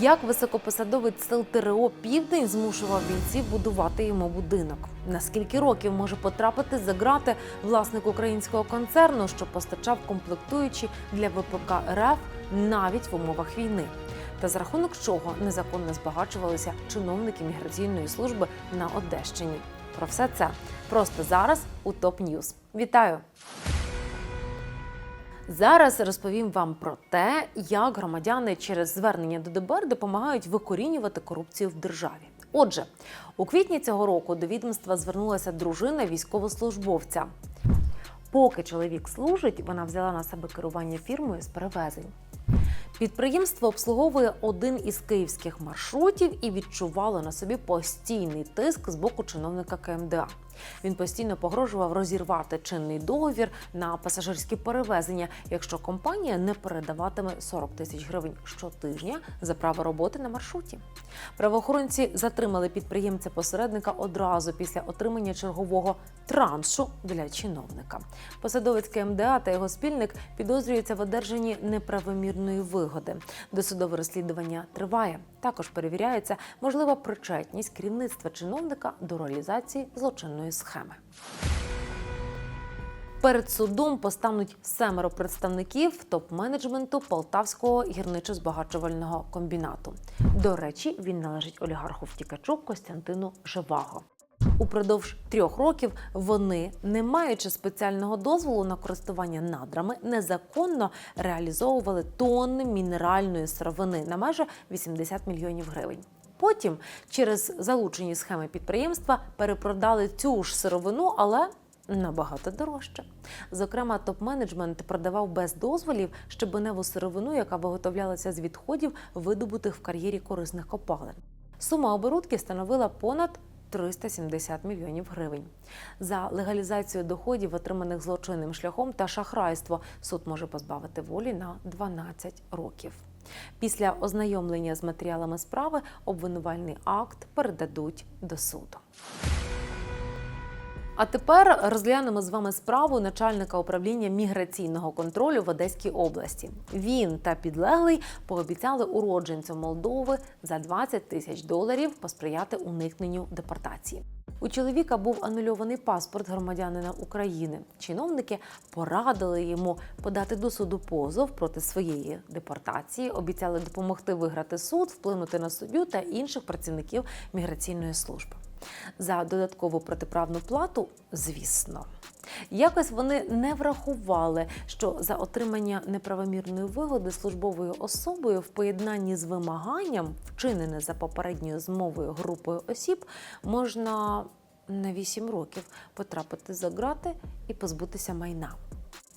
Як високопосадовець сил ТРО Південь змушував бійців будувати йому будинок? На скільки років може потрапити за грати власник українського концерну, що постачав комплектуючі для ВПК РФ навіть в умовах війни? Та за рахунок чого незаконно збагачувалися чиновники міграційної служби на Одещині? Про все це просто зараз у ТОП Ньюз. Вітаю! Зараз розповім вам про те, як громадяни через звернення до ДБР допомагають викорінювати корупцію в державі. Отже, у квітні цього року до відомства звернулася дружина військовослужбовця. Поки чоловік служить, вона взяла на себе керування фірмою з перевезень. Підприємство обслуговує один із київських маршрутів і відчувало на собі постійний тиск з боку чиновника КМДА. Він постійно погрожував розірвати чинний договір на пасажирські перевезення, якщо компанія не передаватиме 40 тисяч гривень щотижня за право роботи на маршруті. Правоохоронці затримали підприємця-посередника одразу після отримання чергового траншу для чиновника. Посадовець КМДА та його спільник підозрюються в одержанні неправомірної вигоди. Досудове розслідування триває. Також перевіряється можлива причетність керівництва чиновника до реалізації злочинної схеми. Перед судом постануть семеро представників топ-менеджменту Полтавського гірничо-збагачувального комбінату. До речі, він належить олігарху втікачу Костянтину Живаго. Упродовж трьох років вони, не маючи спеціального дозволу на користування надрами, незаконно реалізовували тонни мінеральної сировини на майже 80 мільйонів гривень. Потім через залучені схеми підприємства перепродали цю ж сировину, але набагато дорожче. Зокрема, топ-менеджмент продавав без дозволів щебеневу сировину, яка виготовлялася з відходів, видобутих в кар'єрі корисних копалин. Сума оборудки становила понад 370 мільйонів гривень. За легалізацію доходів, отриманих злочинним шляхом та шахрайство, суд може позбавити волі на 12 років. Після ознайомлення з матеріалами справи обвинувальний акт передадуть до суду. А тепер розглянемо з вами справу начальника управління міграційного контролю в Одеській області. Він та підлеглий пообіцяли уродженцю Молдови за 20 тисяч доларів посприяти уникненню депортації. У чоловіка був анульований паспорт громадянина України. Чиновники порадили йому подати до суду позов проти своєї депортації, обіцяли допомогти виграти суд, вплинути на суддю та інших працівників міграційної служби. За додаткову протиправну плату, звісно. Якось вони не врахували, що за отримання неправомірної вигоди службовою особою в поєднанні з вимаганням, вчинене за попередньою змовою групою осіб, можна на 8 років потрапити за грати і позбутися майна.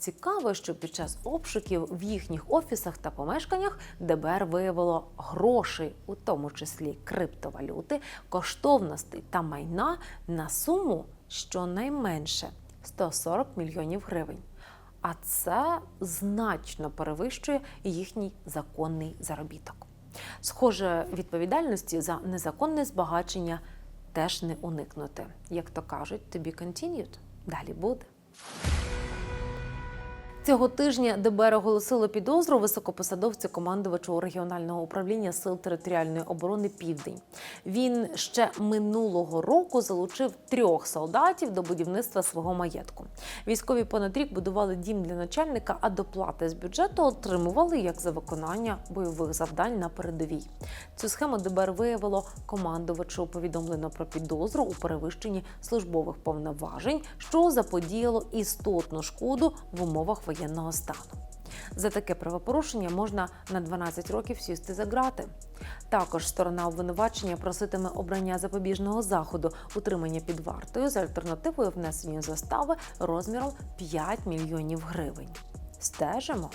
Цікаво, що під час обшуків в їхніх офісах та помешканнях ДБР виявило грошей, у тому числі криптовалюти, коштовностей та майна на суму щонайменше 140 мільйонів гривень. А це значно перевищує їхній законний заробіток. Схоже, відповідальності за незаконне збагачення теж не уникнути. Як то кажуть, to be continued. Далі буде. Цього тижня ДБР оголосило підозру високопосадовцю командувачу регіонального управління сил територіальної оборони Південь. Він ще минулого року залучив трьох солдатів до будівництва свого маєтку. Військові понад рік будували дім для начальника, а доплати з бюджету отримували як за виконання бойових завдань на передовій. Цю схему ДБР виявило командувачу. Повідомлено про підозру у перевищенні службових повноважень, що заподіяло істотну шкоду в умовах воєнного стану. За таке правопорушення можна на 12 років сісти за грати. Також сторона обвинувачення проситиме обрання запобіжного заходу, утримання під вартою з альтернативою внесення застави розміром 5 мільйонів гривень. Стежимо.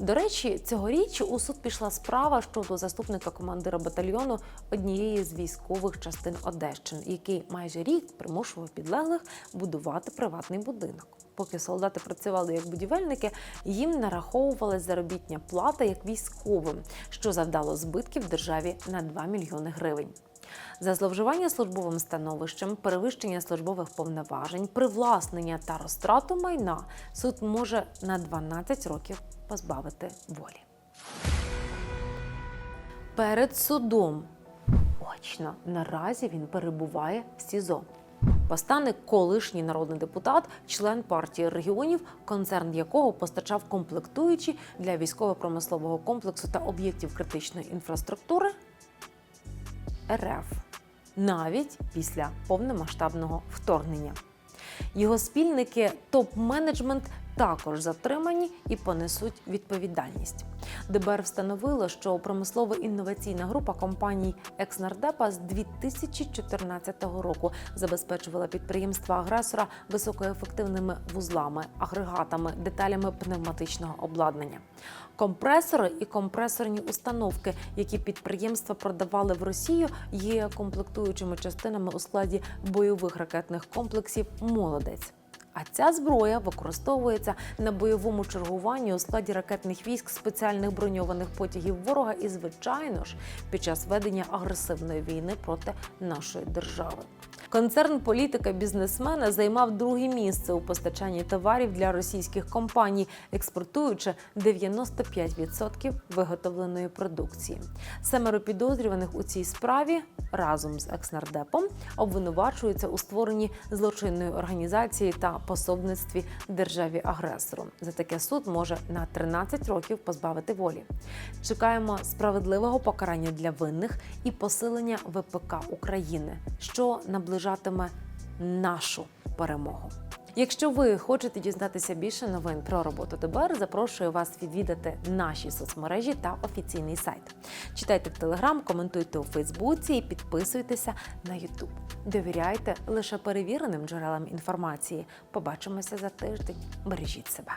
До речі, цьогоріч у суд пішла справа щодо заступника командира батальйону однієї з військових частин Одещини, який майже рік примушував підлеглих будувати приватний будинок. Поки солдати працювали як будівельники, їм нараховували заробітня плата як військовим, що завдало збитків державі на 2 мільйони гривень. За зловживання службовим становищем, перевищення службових повноважень, привласнення та розтрату майна суд може на 12 років позбавити волі. перед судом. Очно наразі він перебуває в СІЗО. Постане колишній народний депутат, член партії регіонів, концерн якого постачав комплектуючі для військово-промислового комплексу та об'єктів критичної інфраструктури РФ навіть після повномасштабного вторгнення. Його спільники топ-менеджмент також затримані і понесуть відповідальність. ДБР встановило, що промислово-інноваційна група компаній Екснардепа з 2014 року забезпечувала підприємства агресора високоефективними вузлами, агрегатами, деталями пневматичного обладнання. Компресори і компресорні установки, які підприємства продавали в Росію, є комплектуючими частинами у складі бойових ракетних комплексів Молодець. А ця зброя використовується на бойовому чергуванні у складі ракетних військ спеціальних броньованих потягів ворога і, звичайно ж, під час ведення агресивної війни проти нашої держави. Концерн політика бізнесмена займав друге місце у постачанні товарів для російських компаній, експортуючи 95% виготовленої продукції. Семеро підозрюваних у цій справі разом з екснардепом обвинувачуються у створенні злочинної організації та пособництві державі агресору. За таке суд може на 13 років позбавити волі. Чекаємо справедливого покарання для винних і посилення ВПК України, що наближатиме нашу перемогу. Якщо ви хочете дізнатися більше новин про роботу ДБР, запрошую вас відвідати наші соцмережі та офіційний сайт. Читайте в Телеграм, коментуйте у Фейсбуці і підписуйтеся на Ютуб. Довіряйте лише перевіреним джерелам інформації. Побачимося за тиждень. Бережіть себе.